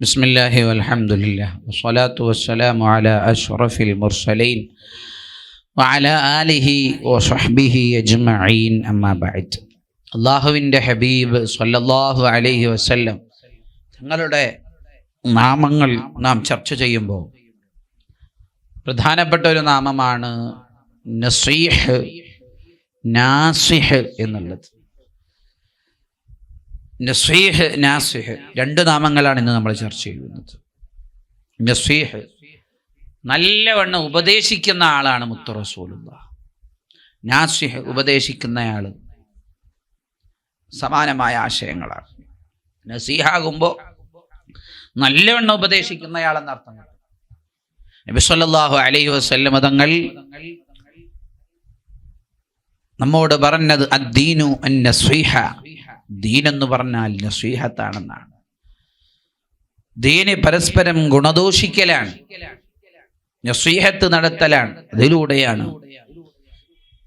بسم الله والحمد لله والصلاة والسلام على أشرف المرسلين وعلى آله وصحبه أجمعين أما بعد അള്ളാഹുവിൻ്റെ ഹബീബ് സല്ലല്ലാഹു അലൈഹി വസല്ലം തങ്ങളുടെ നാമങ്ങൾ നാം ചർച്ച ചെയ്യുമ്പോൾ പ്രധാനപ്പെട്ട ഒരു നാമമാണ് നസീഹ് നാസിഹ് എന്നുള്ളത് നസീഹ് നാസിഹ് രണ്ട് നാമങ്ങളാണ് ഇന്ന് നമ്മൾ ചർച്ച ചെയ്യുന്നത്. നസ്വീഹ്. നല്ലവണ്ണം ഉപദേശിക്കുന്ന ആളാണ് മുത്തറസൂലുള്ള. നാസിഹ് ഉപദേശിക്കുന്നയാൾ സമാനമായ ആശയങ്ങളാണ്. നസീഹാകുമ്പോൾ നല്ലവണ്ണം ഉപദേശിക്കുന്നയാളെന്ന് അർത്ഥം നബിസ്വല്ലാഹു അലൈഹി വസല്ലമ തങ്ങൾ നമ്മോട് പറഞ്ഞത് അദ്ദീനു അൻ നസീഹ ദീൻ എന്ന് പറഞ്ഞാൽ നസീഹത്താണെന്നാണ്. ദീന് പരസ്പരം ഗുണദോഷിക്കലാണ്. നസീഹത്ത് നടത്തലാണ്. അതിലൂടെയാണ്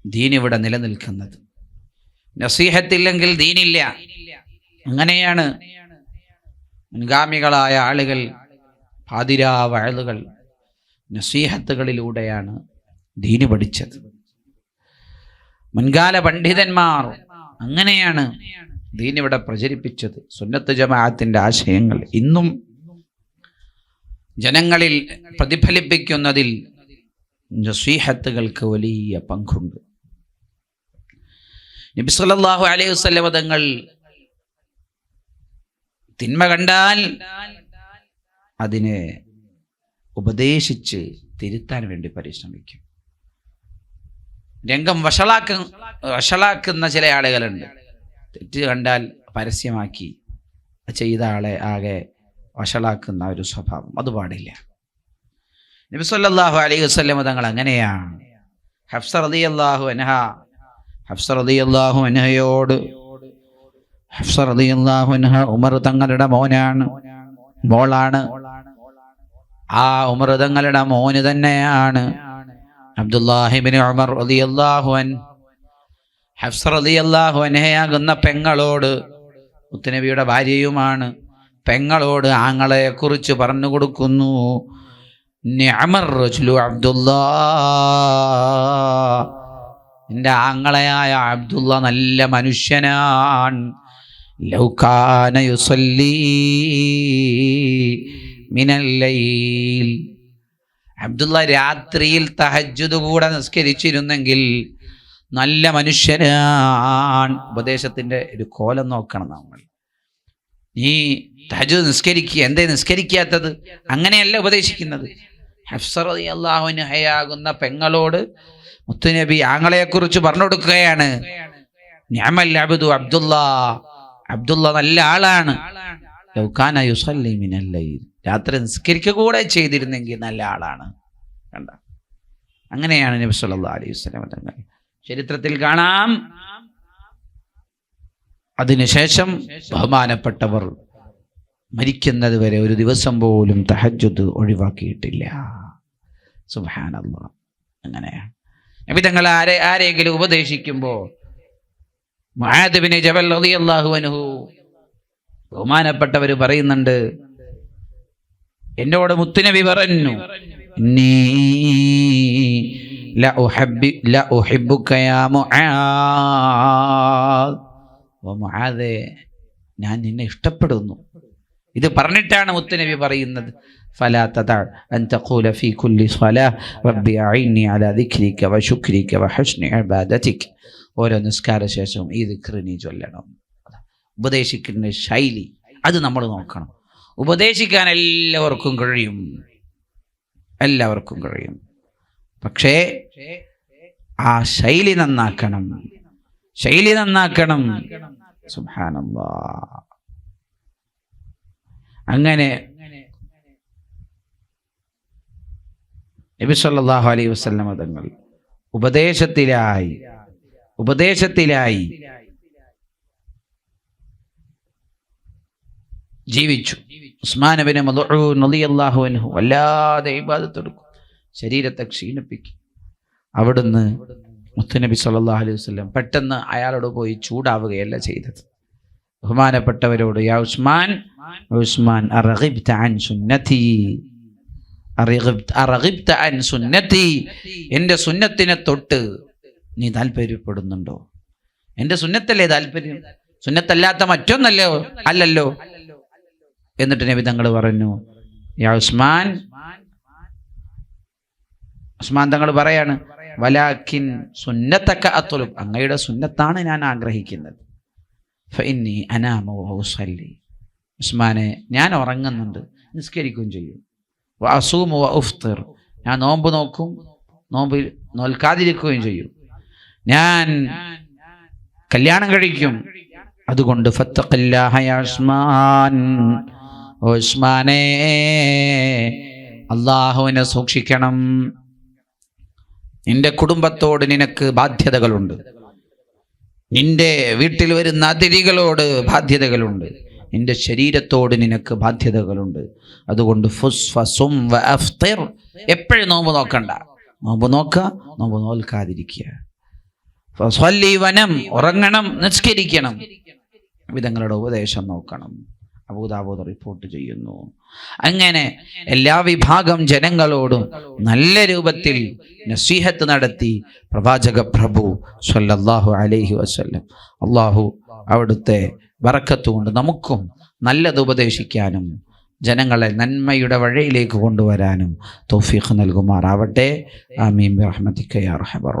ദീൻ ഇവിടെ നിലനിൽക്കുന്നത്. നസീഹത്തില്ലെങ്കിൽ ദീനില്ല. അങ്ങനെയാണ് മുൻഗാമികളായ ആളുകൾ പാതിരാ നസീഹത്തുകളിലൂടെയാണ് ദീന് പഠിച്ചത്. മുൻകാല പണ്ഡിതന്മാർ അങ്ങനെയാണ് ദീൻ ഇവിടെ പ്രചരിപ്പിച്ചത് സുന്നത്ത് ജമാഅത്തിന്റെ ആശയങ്ങൾ. ഇന്നും ജനങ്ങളിൽ പ്രതിഫലിപ്പിക്കുന്നതിൽ നസീഹത്തുകൾക്ക് വലിയ പങ്കുണ്ട്. നബി സല്ലല്ലാഹു അലൈഹി വസല്ലം തങ്ങൾ തിന്മ കണ്ടാൽ അതിനെ ഉപദേശിച്ച് തിരുത്താൻ വേണ്ടി പരിശ്രമിക്കും. രംഗം വഷളാക്ക വഷളാക്കുന്ന ചില ആളുകളുണ്ട്. തെറ്റ് കണ്ടാൽ പരസ്യമാക്കി ചെയ്ത ആളെ ആകെ വഷളാക്കുന്ന ഒരു സ്വഭാവം. അത് പാടില്ല. നബിസ്വല്ലാഹു അലൈഹി വസ്ലം തങ്ങൾ അങ്ങനെയാണ്. ഹഫ്സർ അലി അള്ളാഹു അനഹ ഹഫ്സർ അലി അള്ളാഹു അനഹയോട് ഹഫ്സർ അലി അള്ളാഹു അനഹ ഉമർ തങ്ങളുടെ മോനാണ് മോളാണ്. ആ ഉമർ തങ്ങളുടെ മോന് തന്നെയാണ്. അബ്ദുല്ലാഹിബിൻ ഉമർ റളിയല്ലാഹു അൻ ഹഫ്സ റളിയല്ലാഹു അൻഹയാകുന്ന പെങ്ങളോട് മുത്തുനബിയുടെ ഭാര്യയുമാണ് പെങ്ങളോട് ആങ്ങളെ കുറിച്ച് പറഞ്ഞു കൊടുക്കുന്നു. എന്റെ ആങ്ങളയായ അബ്ദുള്ള നല്ല മനുഷ്യനാണ്. അബ്ദുള്ള രാത്രിയിൽ തഹജ്ജുദ് കൂടെ നിസ്കരിച്ചിരുന്നെങ്കിൽ നല്ല മനുഷ്യനാണ്. ഉപദേശത്തിന്റെ ഒരു കോലം നോക്കണം നമ്മൾ. നീ തഹജ് നിസ്കരിക്കുക എന്തേ നിസ്കരിക്കാത്തത്? അങ്ങനെയല്ല ഉപദേശിക്കുന്നത്. ഹഫ്സർ അള്ളാഹുവിന് ഹയാകുന്ന പെങ്ങളോട് മുത്തുനബി ആങ്ങളെക്കുറിച്ച് പറഞ്ഞു കൊടുക്കുകയാണ്. ഞാമൽ അബ്ദു അബ്ദുള്ള അബ്ദുള്ള നല്ല ആളാണ്. രാത്രി നിസ്കരിക്കുക കൂടെ ചെയ്തിരുന്നെങ്കിൽ നല്ല ആളാണ്. കണ്ട? അങ്ങനെയാണ് നബി അലൈഹി വസല്ലം തങ്ങൾ ചരിത്രത്തിൽ കാണാം. അതിനുശേഷം ബഹുമാനപ്പെട്ടവർ മരിക്കുന്നത് വരെ ഒരു ദിവസം പോലും തഹജ്ജുദ് ഒഴിവാക്കിയിട്ടില്ല. അങ്ങനെയാണ് തങ്ങൾ ആരെ ആരെങ്കിലും ഉപദേശിക്കുമ്പോൾ മുആദബിന് ജബൽ അൻഹു ബഹുമാനപ്പെട്ടവർ പറയുന്നുണ്ട് എന്നോട് മുത്തുനബി പറഞ്ഞു നീ ല ഉഹബ്ബി ല ഉഹിബ്ബുക യാ മുആദ് ഓ മുആദേ ഞാൻ നിന്നെ ഇഷ്ടപ്പെടുന്നു ഇത് പറഞ്ഞിട്ടാണ് മുത്തുനബി പറയുന്നത് فلا تدع أن تقول في كل صلاة ربي أعني على ذكرك وشكرك وحسن عبادتك ഓരോ നിസ്കാര ശേഷവും ഈ ദിക്റ് നീ ചൊല്ലണം ഉപദേശിക്കുന്ന ശൈലി അത് നമ്മൾ നോക്കണം ഉപദേശിക്കാൻ എല്ലാവർക്കും കഴിയും എല്ലാവർക്കും കഴിയും പക്ഷേ ആ ശൈലി നന്നാക്കണം. ശൈലി നന്നാക്കണം. അങ്ങനെ നബി സല്ലല്ലാഹു അലൈഹി വസല്ലം തങ്ങൾ ഉപദേശത്തിലായി ഉപദേശത്തിലായി ജീവിച്ചു. ഉസ്മാനബിന് റളിയല്ലാഹു അൻഹു വല്ലാതെ ഇബാദത്തെടുക്കും ശരീരത്തെ ക്ഷീണിപ്പിക്കും. അവിടുന്ന് മുത്തുനബി സല്ലാ അലൈഹി വസ്ലം പെട്ടെന്ന് അയാളോട് പോയി ചൂടാവുകയല്ല ചെയ്തത്. ബഹുമാനപ്പെട്ടവരോട് യാ ഉസ്മാൻ ഉസ്മാൻ എന്റെ സുന്നത്തിനെ തൊട്ട് നീ താല്പര്യപ്പെടുന്നുണ്ടോ? എന്റെ സുന്നത്തല്ലേ താല്പര്യം? സുന്നത്തല്ലാത്ത മറ്റൊന്നല്ലോ അല്ലല്ലോ? എന്നിട്ട് നബി തങ്ങൾ പറഞ്ഞു യാ ഉസ്മാൻ ഉസ്മാൻ തങ്ങൾ പറയാണ് വലാഖിൻ സുന്നത്തക്ക അത്തുലും അങ്ങയുടെ സുന്നത്താണ് ഞാൻ ആഗ്രഹിക്കുന്നത്. ഉസ്മാനെ ഞാൻ ഉറങ്ങുന്നുണ്ട് നിസ്കരിക്കുകയും ചെയ്യും. വഉഫ്തിർ ഞാൻ നോമ്പ് നോക്കും നോമ്പ് നോൽക്കാതിരിക്കുകയും ചെയ്യും. ഞാൻ കല്യാണം കഴിക്കും. അതുകൊണ്ട് ഉസ്മാനെ അള്ളാഹുവിനെ സൂക്ഷിക്കണം. നിന്റെ കുടുംബത്തോട് നിനക്ക് ബാധ്യതകളുണ്ട്. നിന്റെ വീട്ടിൽ വരുന്ന അതിഥികളോട് ബാധ്യതകളുണ്ട്. നിന്റെ ശരീരത്തോട് നിനക്ക് ബാധ്യതകളുണ്ട്. അതുകൊണ്ട് എപ്പോഴും നോമ്പ് നോക്കണ്ട. നോമ്പ് നോക്കുക നോമ്പ് നോൽക്കാതിരിക്കുക. വനം ഉറങ്ങണം നിസ്കരിക്കണം. വിധങ്ങളുടെ ഉപദേശം നോക്കണം. അബൂദാബൂദ് റിപ്പോർട്ട് ചെയ്യുന്നു. അങ്ങനെ എല്ലാ വിഭാഗം ജനങ്ങളോടും നല്ല രൂപത്തിൽ നസീഹത്ത് നടത്തി പ്രവാചക പ്രഭു സല്ലല്ലാഹു അലൈഹി വസല്ലം. അള്ളാഹു അവിടുത്തെ വറക്കത്തുകൊണ്ട് നമുക്കും നല്ലത് ഉപദേശിക്കാനും ജനങ്ങളെ നന്മയുടെ വഴിയിലേക്ക് കൊണ്ടുവരാനും തൗഫീഖ് നൽകുമാറാവട്ടെ. ആമീൻ. റഹ്മത്തിക്കയ്യ റഹബർ